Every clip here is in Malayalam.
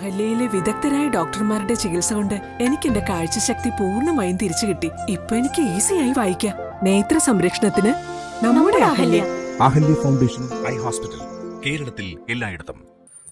അഹല്യയിലെ വിദഗ്ധരായ ഡോക്ടർമാരുടെ ചികിത്സ കൊണ്ട് എനിക്ക് എന്റെ കാഴ്ചശക്തി പൂർണമായും തിരിച്ചു കിട്ടി. ഇപ്പൊ എനിക്ക് ഈസിയായി വായിക്കാം. നേത്ര സംരക്ഷണത്തിന് നമ്മുടെ Ahalya. Ahalya. Foundation eye hospital. കേരളത്തിൽ എല്ലായിടത്തും.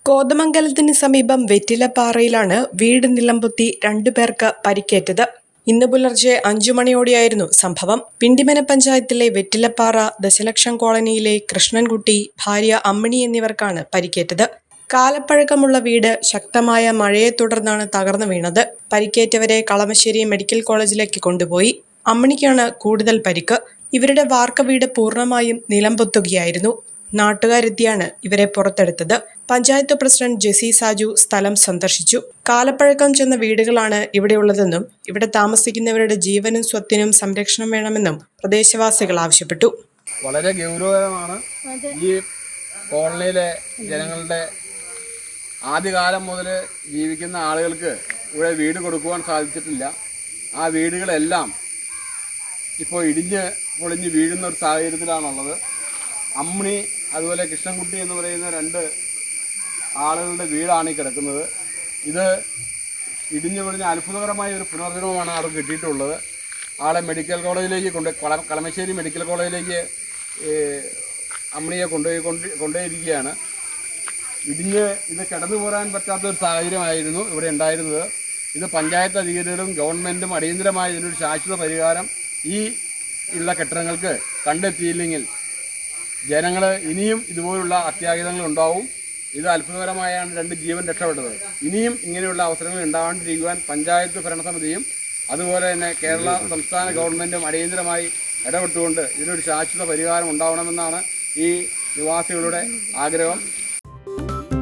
കോതമംഗലത്തിന് സമീപം വെറ്റിലപ്പാറയിലാണ് വീട് നിലംപൊത്തി രണ്ടുപേർക്ക് പരിക്കേറ്റത്. ഇന്ന് പുലർച്ചെ അഞ്ചു മണിയോടെയായിരുന്നു സംഭവം. പിണ്ടിമന പഞ്ചായത്തിലെ വെറ്റിലപ്പാറ ദശലക്ഷം കോളനിയിലെ കൃഷ്ണൻകുട്ടി ഭാര്യ അമ്മിണി എന്നിവർക്കാണ് പരിക്കേറ്റത്. കാലപ്പഴക്കമുള്ള വീട് ശക്തമായ മഴയെ തുടർന്നാണ് തകർന്നു വീണത്. പരിക്കേറ്റവരെ കളമശ്ശേരി മെഡിക്കൽ കോളേജിലേക്ക് കൊണ്ടുപോയി. അമ്മണിക്കാണ് കൂടുതൽ പരിക്ക്. ഇവരുടെ വാർക്ക വീട് പൂർണമായും നിലംപൊത്തുകയായിരുന്നു നാട്ടുകാരെത്തിയാണ് ഇവരെ പുറത്തെടുത്തത്. പഞ്ചായത്ത് പ്രസിഡന്റ് ജെസി സാജു സ്ഥലം സന്ദർശിച്ചു. കാലപ്പഴക്കം ചെന്ന വീടുകളാണ് ഇവിടെയുള്ളതെന്നും ഇവിടെ താമസിക്കുന്നവരുടെ ജീവനും സ്വത്തിനും സംരക്ഷണം വേണമെന്നും പ്രദേശവാസികൾ ആവശ്യപ്പെട്ടു. വളരെ ഗൗരവകരമാണ് ഈ കോളനിയിലെ ജനങ്ങളുടെ ആദ്യകാലം മുതൽ ജീവിക്കുന്ന ആളുകൾക്ക് ഇവിടെ വീട് കൊടുക്കുവാൻ സാധിച്ചിട്ടില്ല. ആ വീടുകളെല്ലാം ഇപ്പോൾ ഇടിഞ്ഞ് പൊളിഞ്ഞ് വീഴുന്ന ഒരു സാഹചര്യത്തിലാണുള്ളത്. അമ്മിണി അതുപോലെ കൃഷ്ണൻകുട്ടി എന്ന് പറയുന്ന രണ്ട് ആളുകളുടെ വീടാണ് ഈ കിടക്കുന്നത്. ഇത് ഇടിഞ്ഞു പൊളിഞ്ഞ അത്ഭുതകരമായ ഒരു പുനർജനവുമാണ് അവർക്ക് കിട്ടിയിട്ടുള്ളത്. ആളെ മെഡിക്കൽ കോളേജിലേക്ക് കൊണ്ട് കള- കളമശ്ശേരി മെഡിക്കൽ കോളേജിലേക്ക് അമ്മിണിയെ കൊണ്ടുപോയി കൊണ്ട് കൊണ്ടുപോയിരിക്കുകയാണ്. ഇടിഞ്ഞ് ഇത് കിടന്നു പോരാൻ പറ്റാത്ത ഒരു സാഹചര്യമായിരുന്നു ഇവിടെ ഉണ്ടായിരുന്നത്. ഇത് പഞ്ചായത്ത് അധികാരികളും ഗവൺമെന്റും അടിയന്തരമായ ഇതിനൊരു ശാശ്വത പരിഹാരം ഈ ഉള്ള കെട്ടിടങ്ങൾക്ക് കണ്ടെത്തിയില്ലെങ്കിൽ ജനങ്ങൾ ഇനിയും ഇതുപോലുള്ള അത്യാഹിതങ്ങൾ ഉണ്ടാവും. ഇത് അത്ഭുതകരമായാണ് രണ്ട് ജീവൻ രക്ഷപ്പെട്ടത്. ഇനിയും ഇങ്ങനെയുള്ള അവസരങ്ങൾ ഉണ്ടാവാണ്ടിരിക്കുവാൻ പഞ്ചായത്ത് ഭരണസമിതിയും അതുപോലെ തന്നെ കേരള സംസ്ഥാന ഗവൺമെന്റും അടിയന്തരമായി ഇടപെട്ടുകൊണ്ട് ഇതിനൊരു ശാശ്വത പരിഹാരം ഉണ്ടാവണമെന്നാണ് ഈ നിവാസികളുടെ ആഗ്രഹം.